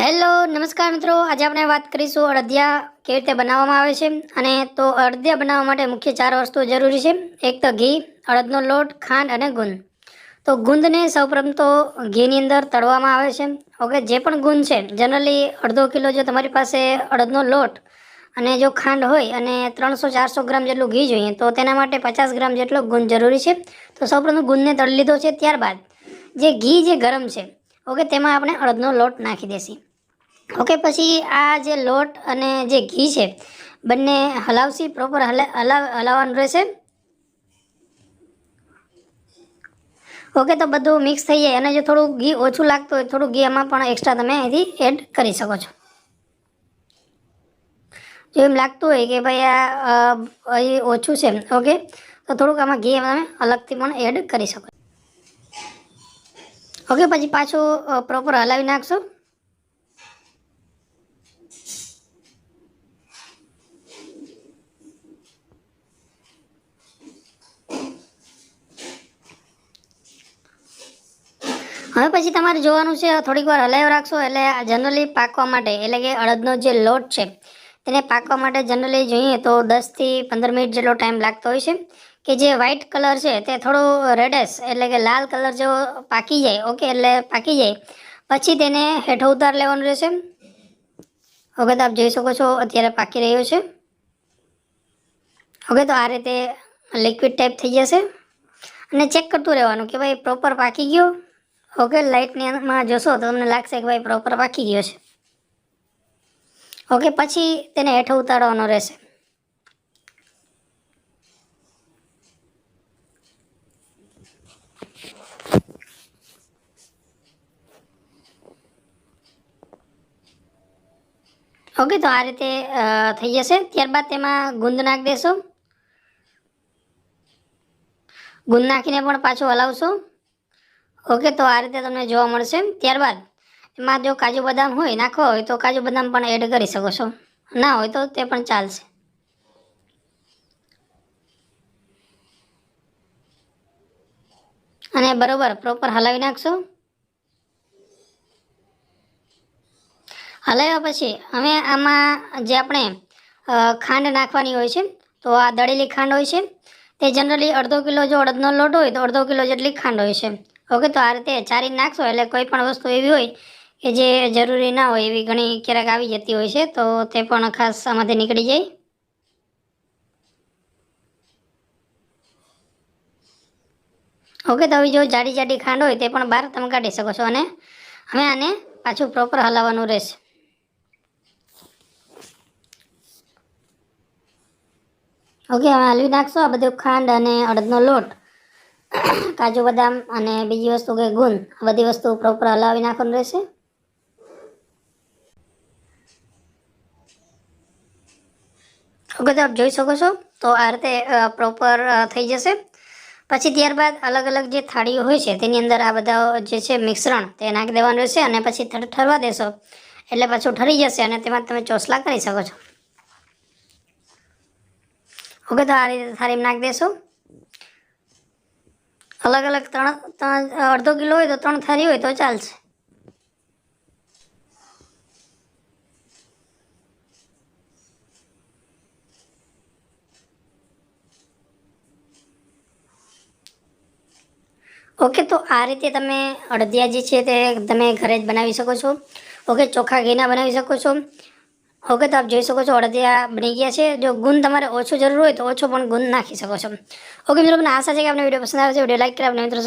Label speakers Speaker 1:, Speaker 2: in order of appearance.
Speaker 1: Hello, નમસ્કાર મિત્રો. આજે આપણે વાત કરીશું અડદિયા કેવી રીતે બનાવવામાં આવે છે. અને તો અડદિયા બનાવવા માટે મુખ્ય ચાર વસ્તુઓ જરૂરી છે. એક તો ઘી, અડદનો લોટ, ખાંડ અને ગુંદ. તો ગુંદને સૌપ્રથમ તો ઘીની અંદર તળવામાં આવે છે. ઓકે, જે પણ ગુંદ છે જનરલી અડધો કિલો જો તમારી પાસે અડદનો લોટ અને જો ખાંડ હોય અને ત્રણસો, ચારસો ગ્રામ જેટલું ઘી જોઈએ, તો તેના માટે પચાસ ગ્રામ જેટલો ગુંદ જરૂરી છે. તો સૌપ્રથમ ગુંદને તળી લીધો છે. ત્યારબાદ જે ઘી જે ગરમ છે, ઓકે, તેમાં આપણે અડદનો લોટ નાખી દેશી. ઓકે, પછી આ જે લોટ અને જે ઘી છે, બંને હલાવશી પ્રોપર હલા હલાવ હલાવવાનું રહેશે? ઓકે, તો બધું મિક્સ થઈ જાય. અને જો થોડું ઘી ઓછું લાગતું હોય, થોડું ઘી એમાં પણ એક્સ્ટ્રા તમે અહીંથી એડ કરી શકો છો. જો એમ લાગતું હોય કે ભાઈ આ ઓછું છે, ઓકે, તો થોડુંક આમાં ઘી તમે અલગથી પણ એડ કરી શકો ઓકે, પછી પાછું પ્રોપર હલાવી નાખશો. હવે પછી તમારે જોવાનું છે, થોડીક વાર હલાવી રાખશો એટલે જનરલી પાકવા માટે, એટલે કે અડદનો જે લોટ છે, તેને પાકવા માટે જનરલી જોઈએ તો દસથી પંદર મિનિટ જેટલો ટાઈમ લાગતો હોય છે. કે જે વ્હાઇટ કલર છે, તે થોડો રેડેશ એટલે કે લાલ કલર જેવો પાકી જાય ઓકે એટલે પાકી જાય. પછી તેને હેઠો ઉતાર લેવાનું રહેશે. ઓકે, તો આપ જોઈ શકો છો, અત્યારે પાકી રહ્યો છે. ઓકે, તો આ રીતે લિક્વિડ ટાઈપ થઈ જશે. અને ચેક કરતું રહેવાનું કે ભાઈ પ્રોપર પાકી ગયો. ઓકે લાઇટની અંદરમાં જોશો તો તમને લાગશે કે ભાઈ પ્રોપર પાકી ગયો છે. ઓકે પછી તેને હેઠો ઉતારવાનો રહેશે. ઓકે તો આ રીતે થઈ જશે. ત્યારબાદ તેમાં ગુંદ નાખી દેશો. ગુંદ નાખીને પણ પાછું હલાવશો. ઓકે, તો આ રીતે તમને જોવા મળશે. ત્યારબાદ, એમાં જો કાજુ બદામ હોય, નાખો હોય, તો કાજુ બદામ પણ એડ કરી શકો છો. ના હોય તો તે પણ ચાલશે. અને બરોબર પ્રોપર હલાવી નાખશો. હલાવ્યા પછી, હવે આમાં જે આપણે ખાંડ નાખવાની હોય છે, તો આ દળેલી ખાંડ હોય છે, તે જનરલી અડધો કિલો જો અડદનો લોટ હોય, તો અડધો કિલો જેટલી ખાંડ હોય છે. ઓકે, તો આ રીતે ચારી નાખશો, એટલે કોઈ પણ વસ્તુ એવી હોય કે જે જરૂરી ના હોય એવી ઘણી ક્યારેક આવી જતી હોય છે, તો તે પણ ખાસ આમાંથી નીકળી જાય. ઓકે, તો હવે જો જાડી જાડી ખાંડ હોય તે પણ બહાર તમે કાઢી શકો છો અને હવે આને પાછું પ્રોપર હલાવવાનું રહેશે. ઓકે, હવે હલવી નાખશો આ બધું ખાંડ અને અડદનો લોટ. કાજુ બદામ અને બીજી વસ્તુ કે ગુંદ બધી વસ્તુ પ્રોપર હલાવી નાખવાનું રહેશે. ઓકે તો આપ જોઈ શકો છો? તો આ રીતે પ્રોપર થઈ જશે. પછી ત્યારબાદ અલગ અલગ જે થાળીઓ હોય છે, તેની અંદર આ બધા જે છે મિશ્રણ, તે નાખી દેવાનું રહેશે અને પછી ઠરવા દેશો. એટલે પાછું ઠરી જશે અને તેમાં તમે ચોસલા કરી શકો છો. ઓકે તો આ રીતે થાળીમાં નાખી દેશો. અલગ અલગ ત્રણ અડધો કિલો હોય તો ત્રણ થાળી હોય તો ચાલશે. ઓકે, તો આ રીતે તમે અડદિયા જે છે તે તમે ઘરે જ બનાવી શકો છો. ઓકે, ચોખા ઘીના બનાવી શકો છો. ઓકે તો આપ જોઈ શકો છો, અડદિયા બની ગયા છે. જો ગુણ તમારે ઓછો જરૂર હોય તો ઓછો પણ ગુણ નાખી શકો છો. ઓકે મિત્રો, મને આશા છે કે આપણે વીડિયો પસંદ આવે છે. વીડિયો લાઈક કરે આપને મિત્રો